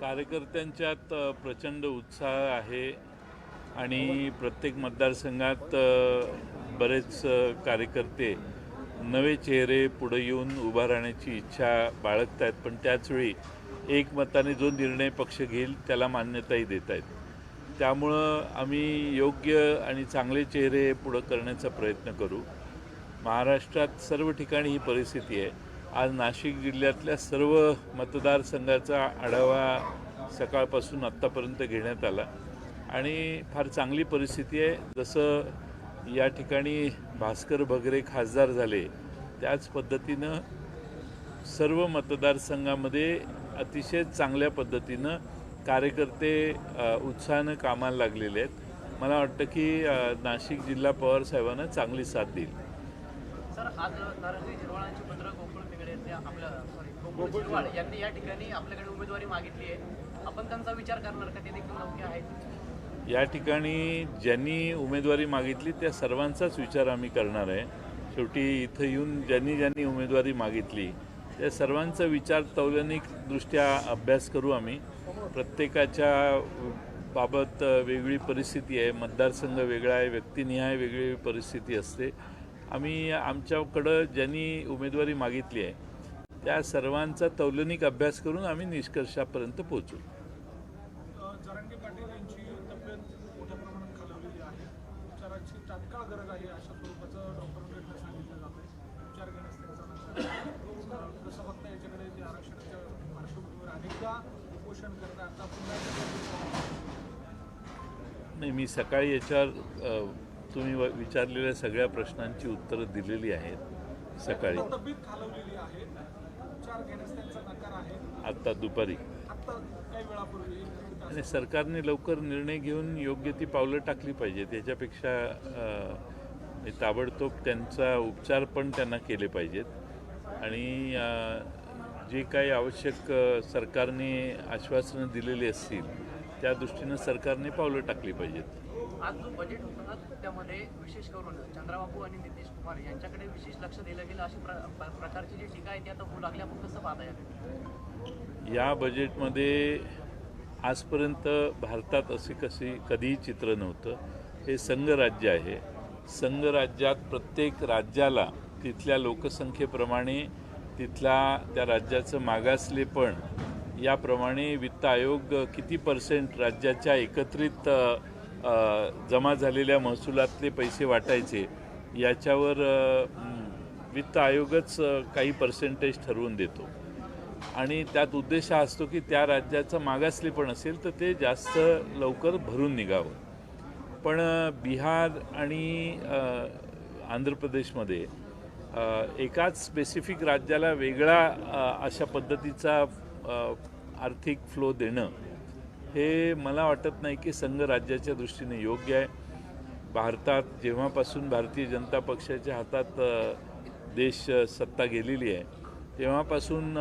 कार्यकर्त्यांच्यात प्रचंड उत्साह आहे आणि प्रत्येक मतदारसंघात बरेच कार्यकर्ते नवे चेहरे पुढे येऊन उभा राहण्याची इच्छा बाळगत आहेत पण त्याचवेळी एकमताने जो निर्णय पक्ष घेईल त्याला मान्यताही देत आहेत त्यामुळं आम्ही योग्य आणि चांगले चेहरे पुढं करण्याचा प्रयत्न करू. महाराष्ट्रात सर्व ठिकाणी ही परिस्थिती आहे. आज नाशिक जिल्ह्यातल्या सर्व मतदारसंघाचा आढावा सकाळपासून आत्तापर्यंत घेण्यात आला. आणि फार चांगली परिस्थिती आहे. जसं या ठिकाणी भास्कर भगरे खासदार झाले त्याच पद्धतीनं सर्व मतदारसंघामध्ये अतिशय चांगल्या पद्धतीनं कार्यकर्ते उत्साहानं कामाला लागलेले आहेत. मला वाटतं की नाशिक जिल्हा पवार साहेबांना चांगली साथ देईल. यांनी सॉरी गोकुळ यांनी या ठिकाणी आपल्याकडे उमेदवारी मागितली आहे. आपण त्यांचा विचार करणार का? ते देखील योग्य आहेत. या ठिकाणी ज्यांनी उमेदवारी मागितली त्या सर्वांचाच विचार आम्ही करणार आहे. शेवटी इथं येऊन ज्यांनी ज्यांनी उमेदवारी मागितली त्या सर्वांचा विचार तौलनिकदृष्ट्या अभ्यास करू आम्ही. प्रत्येकाच्या बाबत वेगळी परिस्थिती आहे. मतदारसंघ वेगळा आहे व्यक्तिनिहाय वेगळी परिस्थिती असते. आम्ही आमच्याकडं ज्यांनी उमेदवारी मागितली आहे त्या सर्वांचा तौलनिक अभ्यास करून आम्ही निष्कर्षापर्यंत पोहोचू. नाही मी सकाळी याच्यावर तुम्ही विचारलेल्या सगळ्या प्रश्नांची उत्तरं दिलेली आहेत सकाळी. आत्ता दुपारी. आणि सरकारने लवकर निर्णय घेऊन योग्य ती पावलं टाकली पाहिजे त्याच्यापेक्षा ताबडतोब त्यांचा उपचार पण त्यांना केले पाहिजेत. आणि जे काही आवश्यक सरकारने आश्वासनं दिलेली असतील त्या दृष्टीनं सरकारने पावलं टाकली पाहिजेत. आज जो बजेट होता त्यामध्ये विशेष करून चंद्रबाबू आणि नितीश कुमार यांच्याकडे विशेष लक्ष दिलं गेलं अशी प्र प्र- प्रकारची जी टीका आहे ती आता होऊ लागली. आपण कसं पाहता याकडे या बजेटमध्ये आजपर्यंत भारतात असे कसे कधीही चित्र नव्हतं. हे संघराज्य आहे. संघराज्यात प्रत्येक राज्याला तिथल्या लोकसंख्येप्रमाणे तिथल्या त्या राज्याचं मागासलेपण याप्रमाणे वित्त आयोग किती पर्सेंट राज्याच्या एकत्रित जमा झालेल्या महसुलातले पैसे वाटायचे याच्यावर वित्त आयोगच काही पर्सेंटेज ठरवून देतो. आणि त्यात उद्देश हा असतो की त्या राज्याचं मागासलेपण असेल तर ते जास्त लवकर भरून निघावं. पण बिहार आणि आंध्र प्रदेशमध्ये एकाच स्पेसिफिक राज्याला वेगळा अशा पद्धतीचा आर्थिक फ्लो देणं हे मला वाटत नाही की संघ राज्याच्या दृष्टीने योग्य आहे. भारतात जेव्हापासून भारतीय जनता पक्षाच्या हातात देश सत्ता गेलेली आहे तेव्हापासून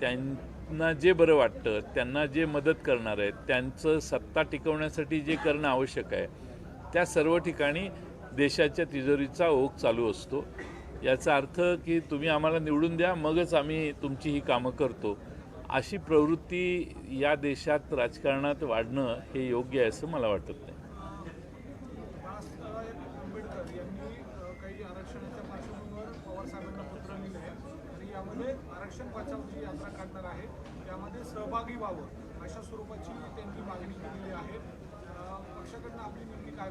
त्यांना जे बरं वाटतं त्यांना जे मदत करणार आहे त्यांचं सत्ता टिकवण्यासाठी जे करणं आवश्यक आहे त्या सर्व ठिकाणी देशाच्या तिजोरीचा ओघ चालू असतो. याचा अर्थ की तुम्ही आम्हाला निवडून द्या मगच आम्ही तुमची ही कामं करतो. अशी प्रवृत्ती या देशात राजकारणात वाढणं हे योग्य आहे असं मला वाटत नाही. सहभागी व्हावं अशा स्वरूपाची त्यांनी मागणी केलेली आहे. पक्षाकडनं आपली नेमकी काय?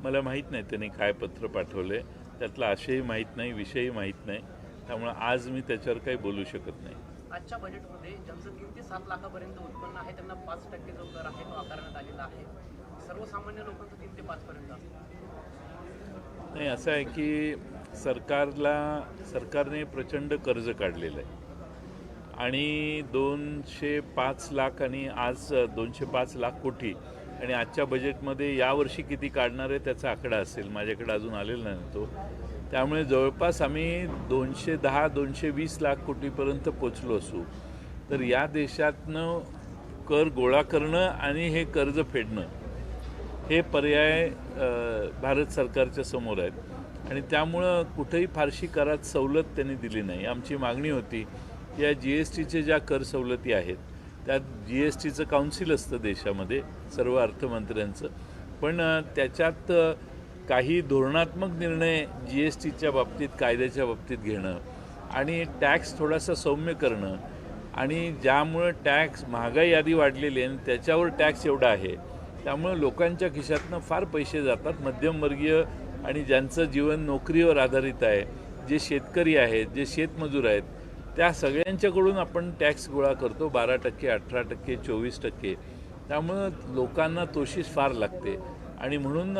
मला माहीत नाही त्यांनी काय पत्र पाठवलं त्यातला आशयही माहीत नाही विषयही माहीत नाही. त्यामुळे आज मी त्याच्यावर काही बोलू शकत नाही. आजच्या बजेटमध्ये ज्यांचं तीन ते सात लाखापर्यंत उत्पन्न आहे त्यांना पाच टक्के जो कर आहे तो आकारण्यात आलेला आहे. सर्वसामान्य लोकांचं तीन ते पाचपर्यंत असतं. नाही असं आहे की सरकारला सरकारने प्रचंड कर्ज काढलेलं आहे. आणि दोनशे पाच लाख आणि आज दोनशे पाच लाख कोटी आणि आजच्या बजेटमध्ये यावर्षी किती काढणार आहे त्याचा आकडा असेल माझ्याकडे अजून आलेला नाही तो त्यामुळे जवळपास आम्ही दोनशे दहा दोनशे वीस लाख कोटीपर्यंत पोचलो असू. तर या देशातनं कर गोळा करणं आणि हे कर्ज फेडणं हे पर्याय भारत सरकारच्या समोर आहेत. आणि त्यामुळं कुठेही फारशी करात सवलत त्यांनी दिली नाही. आमची मागणी होती या जी एस टीचे ज्या कर सवलती आहेत त्यात जी एस टीचं काउन्सिल असतं देशामध्ये सर्व अर्थमंत्र्यांचं. पण त्याच्यात काही धोरणात्मक निर्णय जी एस टीच्या बाबतीत कायद्याच्या बाबतीत घेणं आणि टॅक्स थोडासा सौम्य करणं आणि ज्यामुळं टॅक्स महागाई आधी वाढलेली आहे आणि त्याच्यावर टॅक्स एवढा आहे त्यामुळं लोकांच्या खिशातनं फार पैसे जातात. मध्यमवर्गीय आणि ज्यांचं जीवन नोकरीवर आधारित आहे जे शेतकरी आहेत जे शेतमजूर आहेत त्या सगळ्यांच्याकडून आपण टॅक्स गोळा करतो. बारा टक्के अठरा टक्के चोवीस टक्के. त्यामुळं लोकांना तोशीस फार लागते. आणि म्हणून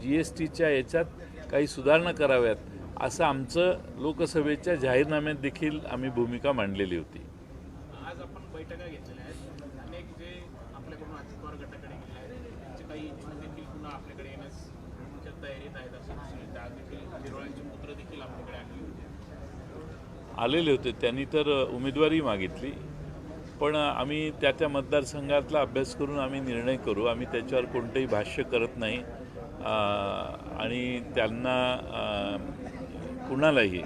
जी एस टीच्या याच्यात काही सुधारणा कराव्यात असं आमचं लोकसभेच्या जाहीरनाम्यात देखील आम्ही भूमिका मांडलेली होती. आज आपण बैठका घेतलेल्या आहेत. अनेक जे आपल्याकडून अजित पवार गटाकडे गेले आहेत. त्यांचे काही इच्छुक देखील पुन्हा आपल्याकडे येण्यास च्या तयारीत आहेत असं दिसून येतं आज देखील झिरवाळ्यांचे पुत्र देखील आपल्याकडे आले होते. आलेले होते. त्यांनी तर उमेदवारी मागितली. पण आम्ही त्या त्या मतदारसंघातला अभ्यास करून आम्ही निर्णय करू. आम्ही त्याच्यावर कोणतंही भाष्य करत नाही. आणि त्यांना कुणालाही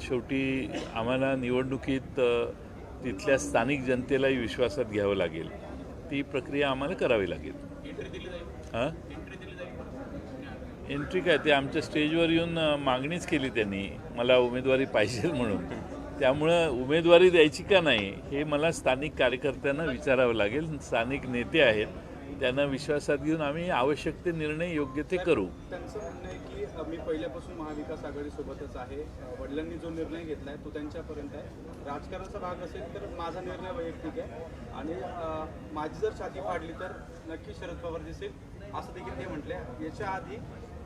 शेवटी आम्हाला निवडणुकीत तिथल्या स्थानिक जनतेलाही विश्वासात घ्यावं लागेल. ती प्रक्रिया आम्हाला करावी लागेल. हां? एंट्री काय? ते आमच्या स्टेजवर येऊन मागणीच केली त्यांनी. मला उमेदवारी पाहिजे म्हणून. त्यामुळं उमेदवारी द्यायची का नाही हे मला स्थानिक कार्यकर्त्यांना विचारावं लागेल. स्थानिक नेते आहेत. त्यांना विश्वासात घेऊन आम्ही आवश्यक ते निर्णय योग्य ते करू. त्यांचं म्हणणं आहे की मी पहिल्यापासून महाविकास आघाडीसोबतच आहे. वडिलांनी जो निर्णय घेतला आहे तो त्यांच्यापर्यंत आहे. राजकारणाचा भाग असेल तर माझा निर्णय वैयक्तिक आहे. आणि माझी जर छाती फाडली तर नक्की शरद पवार दिसेल असं देखील ते म्हटले याच्या आधी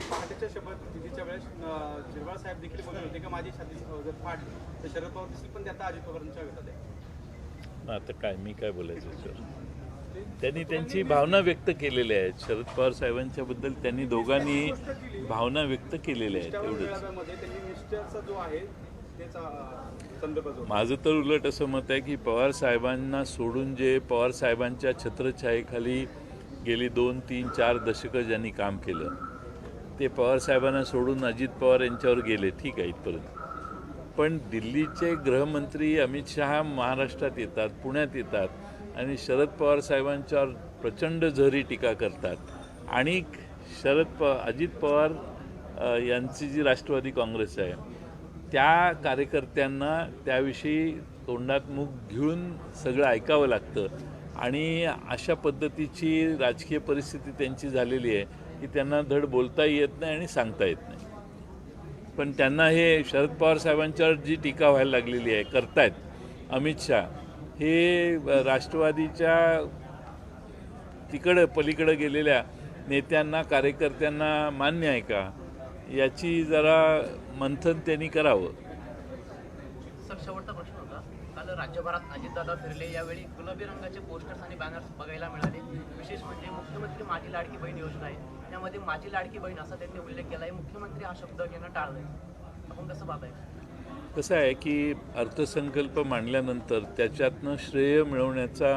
पहाटेच्या शपथविधीच्या वेळेस अ, झिरवाळ साहेब देखील बोलले होते की माझी छाती जर फाडली तर शरद पवार दिसतील पण ते आता अजित पवारांच्या गटात आहे. आता काय मी काय बोलायचं त्यांनी त्यांची भावना व्यक्त केलेल्या आहेत शरद पवार साहेबांच्या बद्दल त्यांनी दोघांनी भावना व्यक्त केलेल्या आहेत एवढंच. माझं तर उलट असं मत आहे की पवार साहेबांना सोडून जे पवार साहेबांच्या छत्रछायेखाली गेली दोन तीन चार दशकं ज्यांनी काम केलं ते पवार साहेबांना सोडून अजित पवार यांच्यावर गेले. ठीक आहे इथपर्यंत. पण दिल्लीचे गृहमंत्री अमित शहा महाराष्ट्रात येतात पुण्यात येतात. आणि शरद पवार साहेबांच्यावर प्रचंड झरी टीका करतात आणि शरद प अजित पवार यांची जी राष्ट्रवादी काँग्रेस आहे त्या कार्यकर्त्यांना त्याविषयी तोंडात मुख घेऊन सगळं ऐकावं लागतं. आणि अशा पद्धतीची राजकीय परिस्थिती त्यांची झालेली आहे की त्यांना धड बोलताही येत नाही आणि सांगता येत नाही. पण त्यांना हे शरद पवार साहेबांच्यावर जी टीका व्हायला लागलेली आहे करतायत अमित शहा हे राष्ट्रवादीच्या तिकडं पलीकडं गेलेल्या नेत्यांना कार्यकर्त्यांना मान्य आहे का? याची जरा मंथन त्यांनी करावं. सर शेवटचा प्रश्न होता. काल राज्यभरात अजितदादा फिरले यावेळी गुलाबी रंगाचे पोस्टर्स आणि बॅनर्स बघायला मिळाले. विशेष म्हणजे मुख्यमंत्री माझी लाडकी बहीण योजना आहे. त्यामध्ये माझी लाडकी बहीण असा त्यांनी उल्लेख केला आहे मुख्यमंत्री हा शब्द घेणं टाळलंय. आपण कसं पाहताय? कसं आहे की अर्थसंकल्प मांडल्यानंतर त्याच्यातनं श्रेय मिळवण्याचा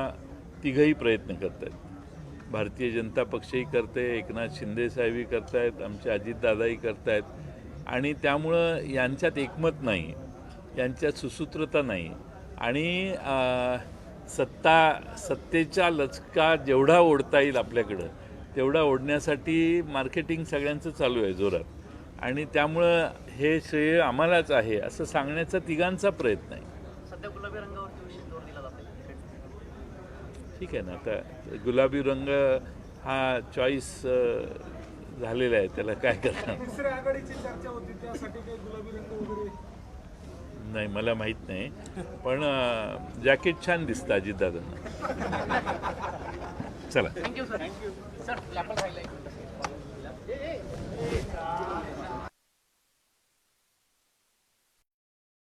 तिघही प्रयत्न करत आहेत भारतीय जनता पक्षही करते एकनाथ शिंदे साहेबही करतायत आमचे अजितदादाही करतायत. आणि त्यामुळं यांच्यात एकमत नाही यांच्यात सुसूत्रता नाही. आणि सत्ता सत्तेचा लचका जेवढा ओढता येईल आपल्याकडं तेवढा ओढण्यासाठी मार्केटिंग सगळ्यांचं चालू आहे जोरात. आणि त्यामुळं हे श्रेय आम्हालाच आहे असं सांगण्याचा तिघांचा प्रयत्न आहे. ठीक आहे ना आता गुलाबी रंग हा चॉईस झालेला आहे त्याला काय करणार? नाही मला माहीत नाही पण जॅकेट छान दिसतं अजितदादांना. चला.